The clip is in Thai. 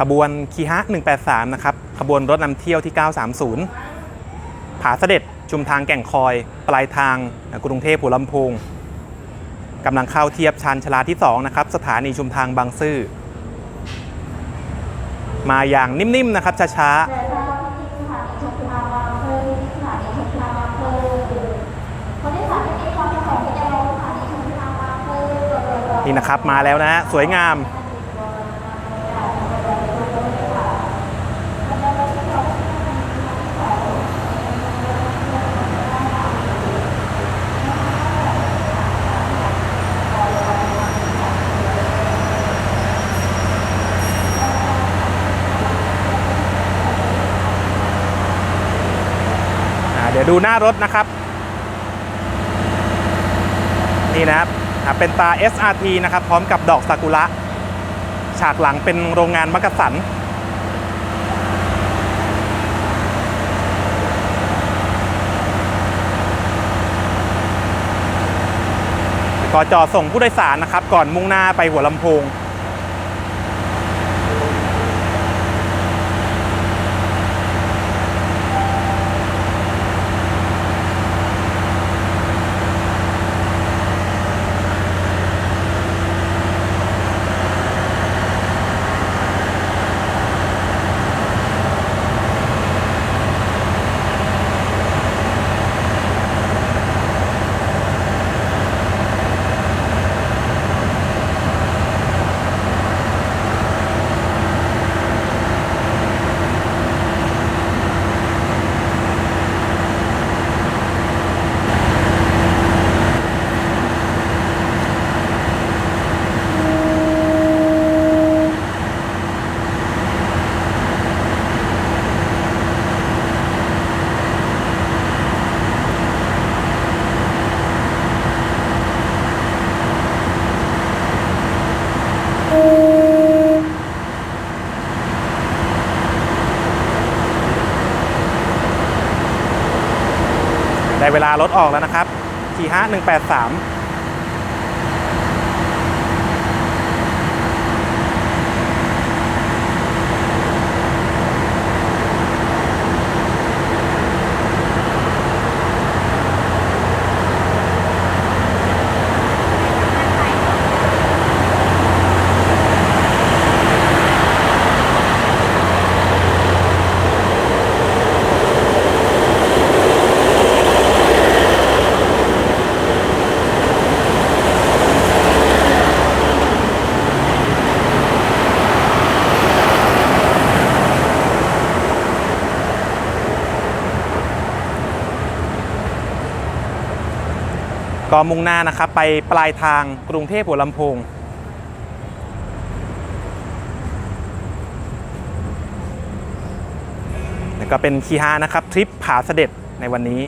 ขบวนคีฮะ 183 นะครับ ขบวนรถนำเที่ยวที่ 930 ผาเสด็จชุมทางแก่งคอย ปลายทาง กรุงเทพหัวลำโพงกำลังเข้าเทียบชันชลาที่ 2 นะครับ สถานีชุมทางบางซื่อ มาอย่างนิ่มๆ นะครับ ช้าๆนี่นะสงค์ที่จะลงสถานีชมทางบางซื่อโดยโดยนี่นะครับมาแล้วนะฮะสวยงาม เดี๋ยวดูหน้ารถนะครับ นี่นะครับเป็นตา SRT นะครับ พร้อมกับดอกซากุระ ฉากหลังเป็นโรงงานมักกะสันก็จอดส่งผู้โดยสารนะครับ ก่อนมุ่งหน้าไปหัวลำโพง ได้เวลารถออกแล้วนะครับ45183 ก็มุ่งหน้านะครับไปปลายทางกรุงเทพหัวลำโพงแล้วก็เป็นคีฮานะครับทริปผาเสด็จในวันนี้